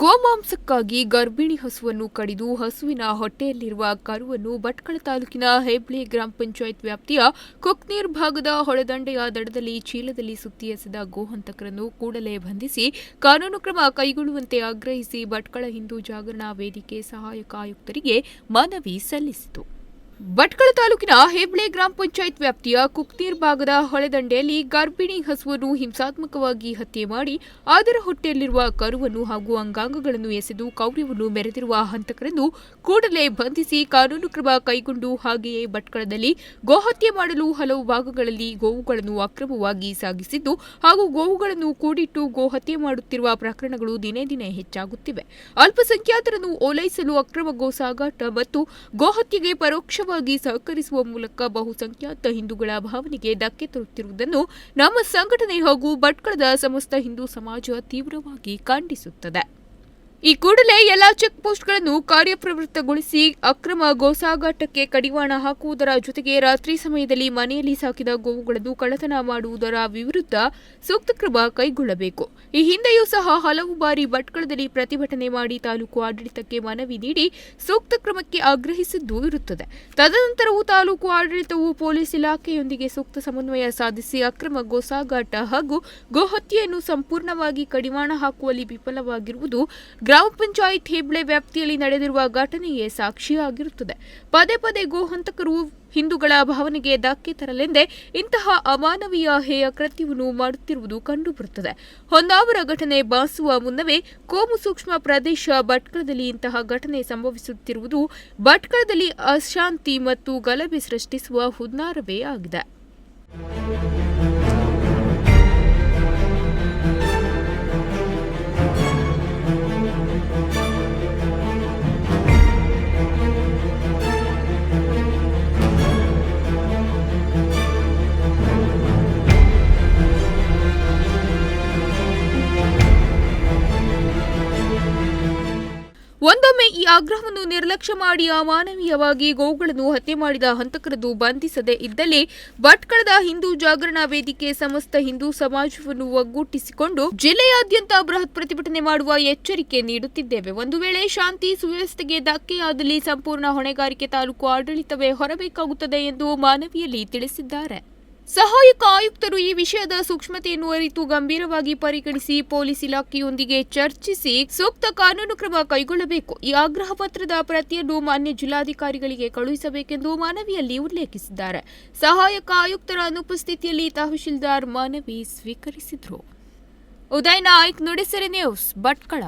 ಗೋಮಾಂಸಕ್ಕಾಗಿ ಗರ್ಭಿಣಿ ಹಸುವನ್ನು ಕಡಿದು ಹಸುವಿನ ಹೊಟ್ಟೆಯಲ್ಲಿರುವ ಕರುವನ್ನು ಭಟ್ಕಳ ತಾಲೂಕಿನ ಹೆಬ್ಳಿ ಗ್ರಾಮ ಪಂಚಾಯತ್ ವ್ಯಾಪ್ತಿಯ ಕುಕ್ನೀರ್ ಭಾಗದ ಹೊಳೆದಂಡೆಯ ದಡದಲ್ಲಿ ಚೀಲದಲ್ಲಿ ಸುತ್ತಿ ಎಸೆದ ಗೋಹಂತಕರನ್ನು ಕೂಡಲೇ ಬಂಧಿಸಿ ಕಾನೂನು ಕ್ರಮ ಕೈಗೊಳ್ಳುವಂತೆ ಆಗ್ರಹಿಸಿ ಭಟ್ಕಳ ಹಿಂದೂ ಜಾಗರಣಾ ವೇದಿಕೆ ಸಹಾಯಕ ಆಯುಕ್ತರಿಗೆ ಮನವಿ ಸಲ್ಲಿಸಿತು. ಭಟ್ಕಳ ತಾಲೂಕಿನ ಹೆಬ್ಳೆ ಗ್ರಾಮ ಪಂಚಾಯತ್ ವ್ಯಾಪ್ತಿಯ ಕುಕ್ತೀರ್ ಭಾಗದ ಹೊಳೆದಂಡೆಯಲ್ಲಿ ಗರ್ಭಿಣಿ ಹಸುವನ್ನು ಹಿಂಸಾತ್ಮಕವಾಗಿ ಹತ್ಯೆ ಮಾಡಿ ಅದರ ಹೊಟ್ಟೆಯಲ್ಲಿರುವ ಕರುವನ್ನು ಹಾಗೂ ಅಂಗಾಂಗಗಳನ್ನು ಎಸೆದು ಕೌರ್ಯವನ್ನು ಮೆರೆದಿರುವ ಹಂತಕರನ್ನು ಕೂಡಲೇ ಬಂಧಿಸಿ ಕಾನೂನು ಕ್ರಮ ಕೈಗೊಂಡು ಹಾಗೆಯೇ ಭಟ್ಕಳದಲ್ಲಿ ಗೋಹತ್ಯೆ ಮಾಡಲು ಹಲವು ಭಾಗಗಳಲ್ಲಿ ಗೋವುಗಳನ್ನು ಅಕ್ರಮವಾಗಿ ಸಾಗಿಸಿದ್ದು ಹಾಗೂ ಗೋವುಗಳನ್ನು ಕೂಡಿಟ್ಟು ಗೋಹತ್ಯೆ ಮಾಡುತ್ತಿರುವ ಪ್ರಕರಣಗಳು ದಿನೇ ದಿನೇ ಹೆಚ್ಚಾಗುತ್ತಿವೆ. ಅಲ್ಪಸಂಖ್ಯಾತರನ್ನು ಓಲೈಸಲು ಅಕ್ರಮ ಗೋ ಸಾಗಾಟ ಮತ್ತು ಗೋಹತ್ಯೆಗೆ ಪರೋಕ್ಷವಾಗಿ ಸಹಕರಿಸುವ ಮೂಲಕ ಬಹುಸಂಖ್ಯಾತ ಹಿಂದೂಗಳ ಭಾವನೆಗೆ ಧಕ್ಕೆ ತರುತ್ತಿರುವುದನ್ನು ನಮ್ಮ ಸಂಘಟನೆ ಹಾಗೂ ಭಟ್ಕಳದ ಸಮಸ್ತ ಹಿಂದೂ ಸಮಾಜ ತೀವ್ರವಾಗಿ ಖಂಡಿಸುತ್ತದೆ. ಈ ಕೂಡಲೇ ಎಲ್ಲಾ ಚೆಕ್ ಪೋಸ್ಟ್ಗಳನ್ನು ಕಾರ್ಯಪ್ರವೃತ್ತಗೊಳಿಸಿ ಅಕ್ರಮ ಗೋಸಾಗಾಟಕ್ಕೆ ಕಡಿವಾಣ ಹಾಕುವುದರ ಜೊತೆಗೆ ರಾತ್ರಿ ಸಮಯದಲ್ಲಿ ಮನೆಯಲ್ಲಿ ಸಾಕಿದ ಗೋವುಗಳನ್ನು ಕಳ್ಳತನ ಮಾಡುವುದರ ವಿರುದ್ಧ ಸೂಕ್ತ ಕ್ರಮ ಕೈಗೊಳ್ಳಬೇಕು. ಈ ಹಿಂದೆಯೂ ಸಹ ಹಲವು ಬಾರಿ ಭಟ್ಕಳದಲ್ಲಿ ಪ್ರತಿಭಟನೆ ಮಾಡಿ ತಾಲೂಕು ಆಡಳಿತಕ್ಕೆ ಮನವಿ ನೀಡಿ ಸೂಕ್ತ ಕ್ರಮಕ್ಕೆ ಆಗ್ರಹಿಸಿದ್ದು ಇರುತ್ತದೆ. ತದನಂತರವೂ ತಾಲೂಕು ಆಡಳಿತವು ಪೊಲೀಸ್ ಇಲಾಖೆಯೊಂದಿಗೆ ಸೂಕ್ತ ಸಮನ್ವಯ ಸಾಧಿಸಿ ಅಕ್ರಮ ಗೋಸಾಗಾಟ ಹಾಗೂ ಗೋಹತ್ಯೆಯನ್ನು ಸಂಪೂರ್ಣವಾಗಿ ಕಡಿವಾಣ ಹಾಕುವಲ್ಲಿ ವಿಫಲವಾಗಿರುವುದು ಗ್ರಾಮ ಪಂಚಾಯತ್ ಹೆಬ್ಳೆ ವ್ಯಾಪ್ತಿಯಲ್ಲಿ ನಡೆದಿರುವ ಘಟನೆಯೇ ಸಾಕ್ಷಿಯಾಗಿರುತ್ತದೆ. ಪದೇ ಪದೇ ಗೋಹಂತಕರು ಹಿಂದೂಗಳ ಭಾವನೆಗೆ ಧಕ್ಕೆ ತರಲೆಂದೇ ಇಂತಹ ಅಮಾನವೀಯ ಹೇಯ ಕೃತ್ಯವನ್ನು ಮಾಡುತ್ತಿರುವುದು ಕಂಡುಬರುತ್ತದೆ. ಹೊನ್ನಾವರ ಘಟನೆ ಬಾಸುವ ಮುನ್ನವೇ ಕೋಮು ಸೂಕ್ಷ್ಮ ಪ್ರದೇಶ ಭಟ್ಕಳದಲ್ಲಿ ಇಂತಹ ಘಟನೆ ಸಂಭವಿಸುತ್ತಿರುವುದು ಭಟ್ಕಳದಲ್ಲಿ ಅಶಾಂತಿ ಮತ್ತು ಗಲಭೆ ಸೃಷ್ಟಿಸುವ ಹುನ್ನಾರವೇ ಆಗಿದೆ. ಒಂದೊಮ್ಮೆ ಈ ಆಗ್ರಹವನ್ನು ನಿರ್ಲಕ್ಷ್ಯ ಮಾಡಿ ಅಮಾನವೀಯವಾಗಿ ಗೋವುಗಳನ್ನು ಹತ್ಯೆ ಮಾಡಿದ ಹಂತಕರನ್ನು ಬಂಧಿಸದೇ ಇದ್ದಲ್ಲಿ ಭಟ್ಕಳದ ಹಿಂದೂ ಜಾಗರಣಾ ವೇದಿಕೆ ಸಮಸ್ತ ಹಿಂದೂ ಸಮಾಜವನ್ನು ಒಗ್ಗೂಟಿಸಿಕೊಂಡು ಜಿಲ್ಲೆಯಾದ್ಯಂತ ಬೃಹತ್ ಪ್ರತಿಭಟನೆ ಮಾಡುವ ಎಚ್ಚರಿಕೆ ನೀಡುತ್ತಿದ್ದೇವೆ. ಒಂದು ವೇಳೆ ಶಾಂತಿ ಸುವ್ಯವಸ್ಥೆಗೆ ಧಕ್ಕೆಯಾದಲ್ಲಿ ಸಂಪೂರ್ಣ ಹೊಣೆಗಾರಿಕೆ ತಾಲೂಕು ಆಡಳಿತವೇ ಹೊರಬೇಕಾಗುತ್ತದೆ ಎಂದು ಮಾನವಿಯಲ್ಲಿ ತಿಳಿಸಿದ್ದಾರೆ. ಸಹಾಯಕ ಆಯುಕ್ತರು ಈ ವಿಷಯದ ಸೂಕ್ಷ್ಮತೆಯನ್ನು ಅರಿತು ಗಂಭೀರವಾಗಿ ಪರಿಗಣಿಸಿ ಪೊಲೀಸ್ ಇಲಾಖೆಯೊಂದಿಗೆ ಚರ್ಚಿಸಿ ಸೂಕ್ತ ಕಾನೂನು ಕ್ರಮ ಕೈಗೊಳ್ಳಬೇಕು. ಈ ಆಗ್ರಹ ಪತ್ರದ ಪ್ರತಿಯನ್ನು ಮಾನ್ಯ ಜಿಲ್ಲಾಧಿಕಾರಿಗಳಿಗೆ ಕಳುಹಿಸಬೇಕೆಂದು ಮನವಿಯಲ್ಲಿ ಉಲ್ಲೇಖಿಸಿದ್ದಾರೆ. ಸಹಾಯಕ ಆಯುಕ್ತರ ಅನುಪಸ್ಥಿತಿಯಲ್ಲಿ ತಹಶೀಲ್ದಾರ್ ಮನವಿ ಸ್ವೀಕರಿಸಿದರು. ಉದಯ್ ನಾಯ್ಕ್, ನುಡಿಸಿರಿ ನ್ಯೂಸ್, ಭಟ್ಕಳ.